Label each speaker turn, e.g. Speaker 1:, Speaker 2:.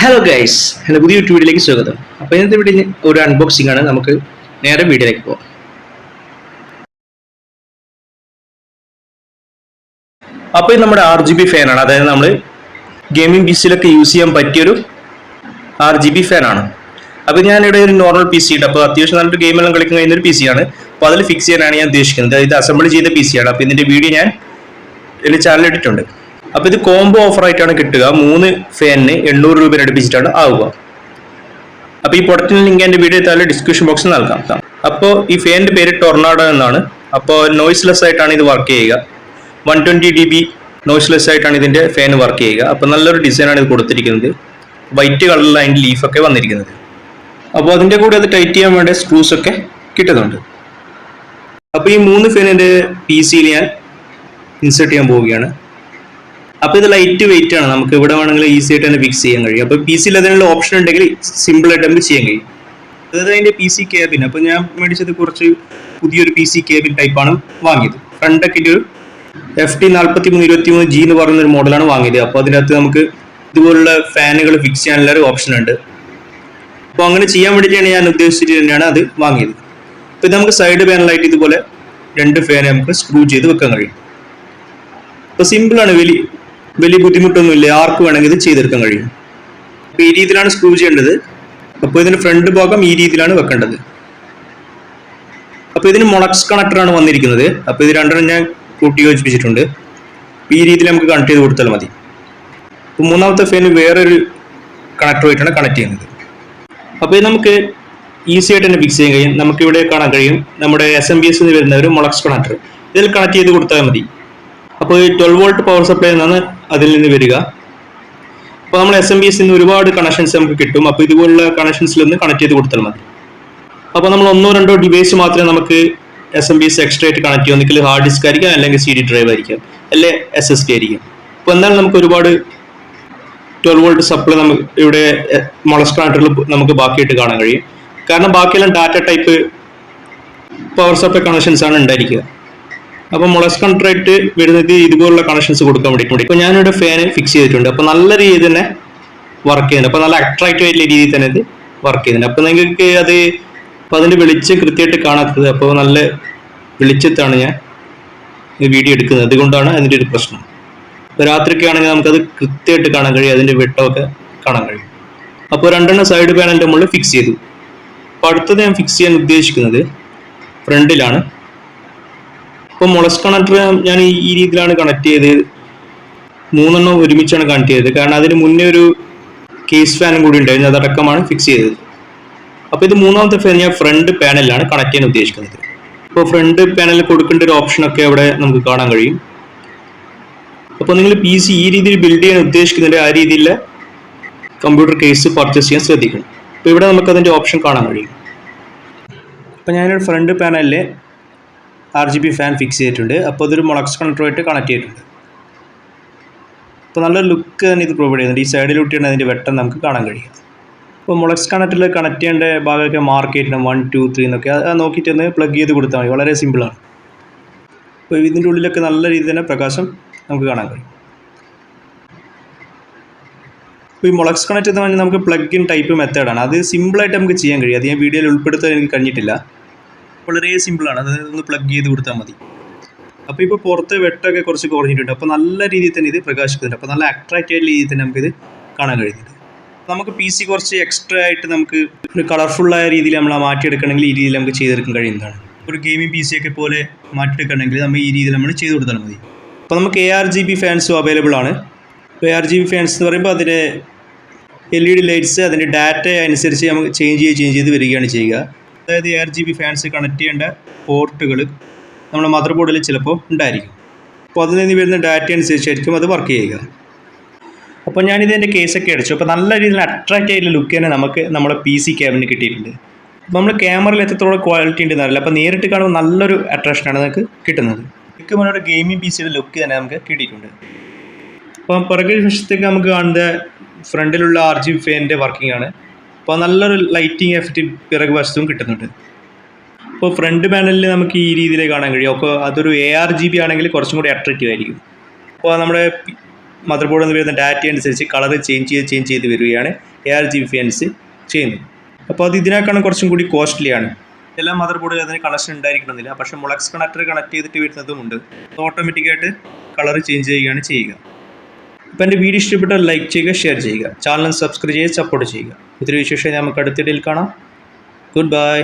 Speaker 1: Hello guys എന്റെ പുതിയ YouTube വീഡിയോയിലേക്ക് സ്വാഗതം. അപ്പോൾ ഇന്നത്തെ വീഡിയോ ഒരു അൺബോക്സിംഗ് ആണ്. നമുക്ക് നേരെ വീഡിയോയിലേക്ക് പോകാം അപ്പോൾ ഇത് നമ്മുടെ ആർ ജി ബി ഫാനാണ് അതായത് നമ്മൾ ഗെയിമിംഗ് പി സിയിലൊക്കെ യൂസ് ചെയ്യാൻ പറ്റിയൊരു ആർ ജി ബി ഫാനാണ് അപ്പോൾ ഞാനിവിടെ ഒരു നോർമൽ പി സി ഉണ്ട്. അപ്പോൾ അത്യാവശ്യം നല്ലൊരു ഗെയിമെല്ലാം കളിക്കാൻ കഴിയുന്ന ഒരു പി സി ആണ്. അപ്പോൾ അതിൽ ഫിക്സ് ചെയ്യാനാണ് ഞാൻ ഉദ്ദേശിക്കുന്നത്. ഇത് അസംബിൾ ചെയ്ത പി സി ആണ്. അപ്പോൾ ഇതിന്റെ വീഡിയോ ഞാൻ ഇതിൽ ചാനൽ ഇട്ടിട്ടുണ്ട്. അപ്പോൾ ഇത് കോംബോ ഓഫർ ആയിട്ടാണ് കിട്ടുക. മൂന്ന് ഫാനിന് എണ്ണൂറ് രൂപ അടുപ്പിച്ചിട്ടാണ് ആവുക. അപ്പോൾ ഈ പ്രൊഡക്റ്റിന് ലിങ്ക് എന്റെ വീഡിയോ താഴെ ഡിസ്ക്രിപ്ഷൻ ബോക്സിൽ നൽകാം. അപ്പോൾ ഈ ഫാനിന്റെ പേര് ടൊർണാഡോ എന്നാണ്. അപ്പോൾ നോയ്സ്ലെസ് ആയിട്ടാണ് ഇത് വർക്ക് ചെയ്യുക. One twenty D B noiseless ആയിട്ടാണ് ഇതിന്റെ ഫാൻ വർക്ക് ചെയ്യുക. അപ്പോൾ നല്ലൊരു ഡിസൈനാണ് ഇത് കൊടുത്തിരിക്കുന്നത്. വൈറ്റ് കളറിലാണ് അതിന്റെ ലീഫൊക്കെ വന്നിരിക്കുന്നത്. അപ്പോൾ അതിന്റെ കൂടെ അത് ടൈറ്റ് ചെയ്യാൻ വേണ്ട സ്ക്രൂസ് ഒക്കെ കിട്ടുന്നുണ്ട്. അപ്പോൾ ഈ മൂന്ന് ഫാൻ എന്റെ പി സിയിൽ ഞാൻ ഇൻസേർട്ട് ചെയ്യാൻ പോവുകയാണ്. അപ്പോൾ ഇത് ലൈറ്റ് വെയിറ്റ് ആണ്. നമുക്ക് ഇവിടെ വേണമെങ്കിൽ ഈസി ആയിട്ട് തന്നെ ഫിക്സ് ചെയ്യാൻ കഴിയും. അപ്പോൾ പി സിയിൽ അതിനുള്ള ഓപ്ഷൻ ഉണ്ടെങ്കിൽ സിമ്പിൾ ആയിട്ട് നമുക്ക് ചെയ്യാൻ കഴിയും. അതായത് അതിന്റെ പി സി കേബിൻ അപ്പോൾ ഞാൻ മേടിച്ചത് കുറച്ച് പുതിയൊരു പി സി കേബിൻ ടൈപ്പാണ് വാങ്ങിയത്. ഫ്രണ്ടൊക്കെ ഒരു എഫ് ടി നാൽപ്പത്തി മൂന്ന് ഇരുപത്തി മൂന്ന് ജി എന്ന് പറയുന്ന ഒരു മോഡലാണ് വാങ്ങിയത്. അപ്പോൾ അതിനകത്ത് നമുക്ക് ഇതുപോലുള്ള ഫാനുകൾ ഫിക്സ് ചെയ്യാനുള്ള ഒരു ഓപ്ഷൻ ഉണ്ട്. അപ്പോൾ അങ്ങനെ ചെയ്യാൻ വേണ്ടിയിട്ടാണ് ഞാൻ ഉദ്ദേശിച്ചിട്ട് തന്നെയാണ് അത് വാങ്ങിയത്. ഇത് നമുക്ക് സൈഡ് പാനലായിട്ട് ഇതുപോലെ രണ്ട് ഫാൻ നമുക്ക് സ്ക്രൂ ചെയ്ത് വെക്കാൻ കഴിയും. അപ്പോൾ സിമ്പിളാണ് വലിയ വലിയ ബുദ്ധിമുട്ടൊന്നുമില്ല. ആർക്ക് വേണമെങ്കിൽ ഇത് ചെയ്തെടുക്കാൻ കഴിയും. അപ്പോൾ ഈ രീതിയിലാണ് സ്ക്രൂ ചെയ്യേണ്ടത്. അപ്പോൾ ഇതിന് ഫ്രണ്ട് ഭാഗം ഈ രീതിയിലാണ് വെക്കേണ്ടത്. അപ്പോൾ ഇതിന് മൊളക്സ് കണക്ടറാണ് വന്നിരിക്കുന്നത്. അപ്പോൾ ഇത് രണ്ടെണ്ണം ഞാൻ കൂട്ടി യോജിപ്പിച്ചിട്ടുണ്ട്. ഈ രീതിയിൽ നമുക്ക് കണക്ട് ചെയ്ത് കൊടുത്താൽ മതി. അപ്പോൾ മൂന്നാമത്തെ ഫാന് വേറൊരു കണക്ടറുമായിട്ടാണ് കണക്ട് ചെയ്യുന്നത്. അപ്പോൾ ഇത് നമുക്ക് ഈസി ആയിട്ട് തന്നെ ഫിക്സ് ചെയ്യാൻ കഴിയും. നമുക്ക് ഇവിടെ കാണാൻ കഴിയും. നമ്മുടെ എസ് എം ബി എസ് വരുന്ന ഒരു മൊളക്സ് കണക്ടർ ഇതിൽ കണക്ട് ചെയ്ത് കൊടുത്താൽ മതി. അപ്പോൾ ഈ ട്വൽവ് വോൾട്ട് പവർ സപ്ലൈ എന്നാണ് അതിൽ നിന്ന് വരിക. അപ്പോൾ നമ്മൾ എസ് എം ബി എസ് നിന്ന് ഒരുപാട് കണക്ഷൻസ് നമുക്ക് കിട്ടും. അപ്പോൾ ഇതുപോലുള്ള കണക്ഷൻസിൽ ഒന്ന് കണക്ട് ചെയ്ത് കൊടുത്താൽ മതി. അപ്പോൾ നമ്മൾ ഒന്നോ രണ്ടോ ഡിവൈസ് മാത്രമേ നമുക്ക് S M B S extra ആയിട്ട് കണക്ട് ചെയ്യും ഒന്നിക്കൽ ഹാർഡ് ഡിസ്ക് ആയിരിക്കാം അല്ലെങ്കിൽ സി ഡി ഡ്രൈവ് ആയിരിക്കാം അല്ലെ എസ് എസ് ഡി ആയിരിക്കും. അപ്പോൾ എന്നാലും നമുക്ക് ഒരുപാട് ട്വൽവ് വോൾട്ട് സപ്ലൈ നമുക്ക് ഇവിടെ മൊളസ് കണക്ടറിൽ നമുക്ക് ബാക്കിയായിട്ട് കാണാൻ കഴിയും. കാരണം ബാക്കിയെല്ലാം data type power supply connections ആണ് ഉണ്ടായിരിക്കുക. അപ്പോൾ മുളസ് കൺട്രാക്ട് വരുന്നത് ഇതുപോലുള്ള കണക്ഷൻസ് കൊടുക്കാൻ വേണ്ടിയിട്ട് ഇപ്പോൾ ഞാനിവിടെ ഫാന് ഫിക്സ് ചെയ്തിട്ടുണ്ട്. അപ്പോൾ നല്ല രീതിയിൽ തന്നെ വർക്ക് ചെയ്യുന്നുണ്ട്. അപ്പോൾ നല്ല അട്രാക്റ്റീവ് ആയിട്ടുള്ള രീതിയിൽ തന്നെ ഇത് വർക്ക് ചെയ്യുന്നുണ്ട്. അപ്പോൾ നിങ്ങൾക്ക് അത് അപ്പോൾ അതിന്റെ വെളിച്ചം കൃത്യമായിട്ട് കാണാത്തത് അപ്പോൾ നല്ല വെളിച്ചത്താണ് ഞാൻ വീഡിയോ എടുക്കുന്നത്. അതുകൊണ്ടാണ് അതിന്റെ ഒരു പ്രശ്നം. രാത്രിയൊക്കെ ആണെങ്കിൽ നമുക്കത് കൃത്യമായിട്ട് കാണാൻ കഴിയും. അതിന്റെ വെട്ടമൊക്കെ കാണാൻ കഴിയും. അപ്പോൾ രണ്ടെണ്ണം സൈഡ് പാനലിന്റെ മുകളിൽ ഫിക്സ് ചെയ്തു. അപ്പോൾ അടുത്തത് ഞാൻ ഫിക്സ് ചെയ്യാൻ ഉദ്ദേശിക്കുന്നത് ഫ്രണ്ടിലാണ്. ഇപ്പോൾ മുളസ് കണക്ടർ ഞാൻ ഈ രീതിയിലാണ് കണക്ട് ചെയ്തത്. മൂന്നെണ്ണം ഒരുമിച്ചാണ് കണക്ട് ചെയ്തത്. കാരണം അതിന് മുന്നേ ഒരു കേസ് ഫാനും കൂടി ഉണ്ടായിരുന്നു. അതടക്കമാണ് ഫിക്സ് ചെയ്തത്. അപ്പോൾ ഇത് മൂന്നാമത്തെ ഫാൻ ഞാൻ ഫ്രണ്ട് പാനലിലാണ് കണക്ട് ചെയ്യാൻ ഉദ്ദേശിക്കുന്നത്. ഇപ്പോൾ ഫ്രണ്ട് പാനലിൽ കൊടുക്കേണ്ട ഒരു ഓപ്ഷനൊക്കെ അവിടെ നമുക്ക് കാണാൻ കഴിയും. അപ്പോൾ നിങ്ങൾ പി സി ഈ രീതിയിൽ ബിൽഡ് ചെയ്യാൻ ഉദ്ദേശിക്കുന്നുണ്ട് ആ രീതിയിലെ കമ്പ്യൂട്ടർ കേസ് പർച്ചേസ് ചെയ്യാൻ ശ്രദ്ധിക്കണം. അപ്പോൾ ഇവിടെ നമുക്ക് അതിന്റെ ഓപ്ഷൻ കാണാൻ കഴിയും. അപ്പോൾ ഞാനൊരു ഫ്രണ്ട് പാനലിൽ R G B fan fix ചെയ്തിട്ടുണ്ട്. അപ്പോൾ അതൊരു മൊളക്സ് കണക്ടറുമായിട്ട് കണക്ട് ചെയ്തിട്ടുണ്ട്. അപ്പോൾ നല്ലൊരു ലുക്ക് തന്നെ ഇത് പ്രൊവൈഡ് ചെയ്യുന്നുണ്ട്. ഈ സൈഡിൽ സൈഡിലൂട്ടിയാണ് അതിന്റെ വെട്ടം നമുക്ക് കാണാൻ കഴിയും. അപ്പോൾ മൊളക്സ് കണക്ടറിൽ കണക്ട് ചെയ്യേണ്ട ഭാഗമൊക്കെ മാർക്ക് ചെയ്തിട്ടുണ്ട്. വൺ ടു ത്രീ എന്നൊക്കെ. അത് നോക്കിയിട്ട് ഒന്ന് പ്ലഗ് ചെയ്ത് കൊടുത്താൽ മതി. വളരെ സിമ്പിളാണ്. അപ്പോൾ ഇതിന്റെ ഉള്ളിലൊക്കെ നല്ല രീതിയിൽ തന്നെ പ്രകാശം നമുക്ക് കാണാൻ കഴിയും. ഈ മൊളക്സ് കണക്ട് എന്ന് പറഞ്ഞാൽ നമുക്ക് പ്ലഗ് ഇൻ ടൈപ്പ് മെത്തേഡാണ് അത് സിമ്പിളായിട്ട് നമുക്ക് ചെയ്യാൻ കഴിയും. അത് ഞാൻ വീഡിയോയിൽ ഉൾപ്പെടുത്താൻ എനിക്ക് കഴിഞ്ഞിട്ടില്ല. വളരെ സിമ്പിളാണ് അത് ഒന്ന് പ്ലഗ് ചെയ്ത് കൊടുത്താൽ മതി. അപ്പോൾ ഇപ്പോൾ പുറത്ത് വെട്ടൊക്കെ കുറച്ച് കുറഞ്ഞിട്ടുണ്ട്. അപ്പോൾ നല്ല രീതിയിൽ തന്നെ ഇത് പ്രകാശിക്കുന്നുണ്ട്. അപ്പോൾ നല്ല അട്രാക്റ്റ് ആയിട്ടുള്ള രീതിയിൽ തന്നെ നമുക്കിത് കാണാൻ കഴിയുന്നുണ്ട് നമുക്ക് പി സി കുറച്ച് എക്സ്ട്രാ ആയിട്ട് നമുക്ക് ഒരു കളർഫുള്ളായ രീതിയിൽ നമ്മൾ മാറ്റിയെടുക്കണമെങ്കിൽ ഈ രീതിയിൽ നമുക്ക് ചെയ്തെടുക്കാൻ കഴിയുന്നതാണ് ഒരു ഗെയിമിംഗ് പി സി ഒക്കെ പോലെ മാറ്റിയെടുക്കണമെങ്കിൽ നമ്മൾ ഈ രീതിയിൽ നമ്മൾ ചെയ്ത് കൊടുത്താൽ മതി. അപ്പോൾ നമുക്ക് എ ആർ ജി ബി ഫാൻസും അവൈലബിൾ ആണ്. ആർ ജി ബി ഫാൻസ് എന്ന് പറയുമ്പോൾ അതിന്റെ എൽ ഇ ഡി ലൈറ്റ്സ് അതിന്റെ ഡാറ്റ അനുസരിച്ച് നമുക്ക് ചേഞ്ച് ചെയ്ത് ചേഞ്ച് ചെയ്ത് വരികയാണ് ചെയ്യുക. അതായത് A R G B fans connect ചെയ്യേണ്ട പോർട്ടുകൾ നമ്മുടെ മദർ ബോർഡിൽ ചിലപ്പോൾ ഉണ്ടായിരിക്കും. അപ്പോൾ അതിൽ നിന്ന് വരുന്ന ഡാറ്റ അനുസരിച്ചായിരിക്കും അത് വർക്ക് ചെയ്യുക. അപ്പോൾ ഞാനിത് എന്റെ കേസൊക്കെ അടിച്ചു അപ്പോൾ നല്ല രീതിയിൽ അട്രാക്റ്റ് ആയിട്ടുള്ള ലുക്ക് തന്നെ നമുക്ക് നമ്മുടെ പി സി ക്യാബിന് കിട്ടിയിട്ടുണ്ട്. അപ്പോൾ നമ്മൾ ക്യാമറയിൽ എത്രത്തോളം ക്വാളിറ്റി ഉണ്ട് അറിയില്ല. അപ്പോൾ നേരിട്ട് കാണുമ്പോൾ നല്ലൊരു അട്രാക്ഷനാണ് നമുക്ക് കിട്ടുന്നത്. എനിക്ക് മുന്നോട്ട് ഗെയിമിംഗ് പി സിയുടെ ലുക്ക് തന്നെ നമുക്ക് കിട്ടിയിട്ടുണ്ട്. അപ്പം പിറകെ വശത്തേക്ക് നമുക്ക് കാണുന്ന ഫ്രണ്ടിലുള്ള ആർ ജി ഫാനിന്റെ വർക്കിംഗ് ആണ്. അപ്പോൾ നല്ലൊരു ലൈറ്റിംഗ് എഫക്റ്റ് പിറകു വശത്തും കിട്ടുന്നുണ്ട്. അപ്പോൾ ഫ്രണ്ട് പാനലിൽ നമുക്ക് ഈ രീതിയിൽ കാണാൻ കഴിയും. അപ്പോൾ അതൊരു എ ആർ ജി ബി ആണെങ്കിൽ കുറച്ചും കൂടി അട്രാക്റ്റീവ് ആയിരിക്കും. അപ്പോൾ നമ്മുടെ മദർ ബോർഡിൽ നിന്ന് വരുന്ന ഡാറ്റ അനുസരിച്ച് കളർ ചേഞ്ച് ചെയ്ത് ചേഞ്ച് ചെയ്ത് വരികയാണ് A R G B fans ചെയ്യുന്നത്. അപ്പോൾ അത് ഇതിനേക്കാളും കുറച്ചും കൂടി കോസ്റ്റ്ലി ആണ്. എല്ലാ മദർ ബോർഡിലും അതിന് കണക്ഷൻ ഉണ്ടായിരിക്കണമെന്നില്ല. പക്ഷേ മുളക്സ് കണക്ടർ കണക്ട് ചെയ്തിട്ട് വരുന്നതും ഉണ്ട്. ഓട്ടോമാറ്റിക്കായിട്ട് കളർ ചേഞ്ച് ചെയ്യുകയാണ് ചെയ്യുക. അപ്പോൾ എന്റെ വീഡിയോ ഇഷ്ടപ്പെട്ടാൽ ലൈക്ക് ചെയ്യുക ഷെയർ ചെയ്യുക. ചാനൽ സബ്സ്ക്രൈബ് ചെയ്യുക സപ്പോർട്ട് ചെയ്യുക. ഇതൊരു വിശേഷം നമുക്ക് അടുത്തിടയിൽ കാണാം. Good bye